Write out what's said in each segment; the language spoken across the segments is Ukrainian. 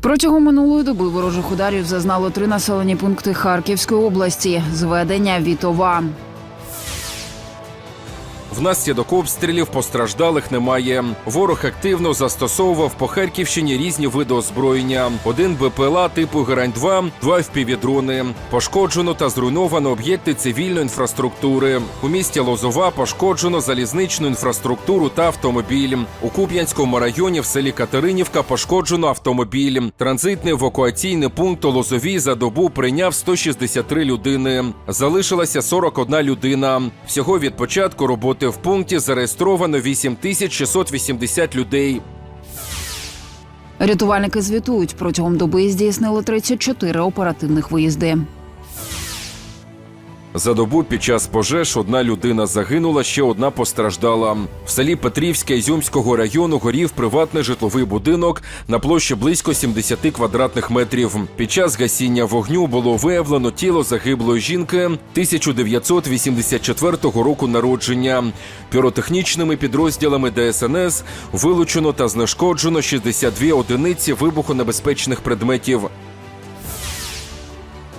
Протягом минулої доби ворожих ударів зазнало три населені пункти Харківської області. Зведення Вітова. Внаслідок обстрілів постраждалих немає. Ворог активно застосовував по Харківщині різні види озброєння: один БПЛА типу Герань 2 два впівдрони. Пошкоджено та зруйновано об'єкти цивільної інфраструктури. У місті Лозова пошкоджено залізничну інфраструктуру та автомобіль. У Куп'янському районі в селі Катеринівка пошкоджено автомобіль. Транзитний евакуаційний пункт у Лозовій за добу прийняв 163 людини. Залишилася 41 людина. Всього від початку роботи в пункті зареєстровано 8680 людей. Рятувальники звітують протягом доби здійснили 34 оперативних виїзди. За добу під час пожеж одна людина загинула, ще одна постраждала. В селі Петрівське Ізюмського району горів приватний житловий будинок на площі близько 70 квадратних метрів. Під час гасіння вогню було виявлено тіло загиблої жінки 1984 року народження. Піротехнічними підрозділами ДСНС вилучено та знешкоджено 62 одиниці вибухонебезпечних предметів.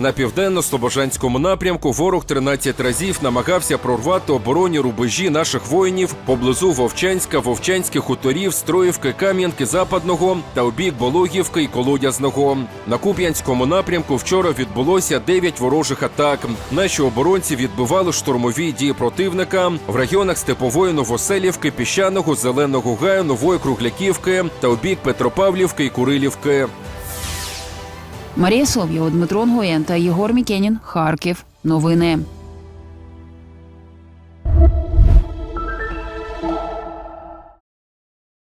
На південно-слобожанському напрямку ворог 13 разів намагався прорвати оборонні рубежі наших воїнів поблизу Вовчанська, Вовчанських хуторів, Строївки, Кам'янки, Западного та у бік Бологівки і Колодязного. На Куп'янському напрямку вчора відбулося 9 ворожих атак. Наші оборонці відбивали штурмові дії противника в районах Степової Новоселівки, Піщаного, Зеленого Гаю, Нової Кругляківки та у бік Петропавлівки і Курилівки. Марія Солов'єва, Дмитро Нгоєн та Єгор Мікенін. Харків. Новини.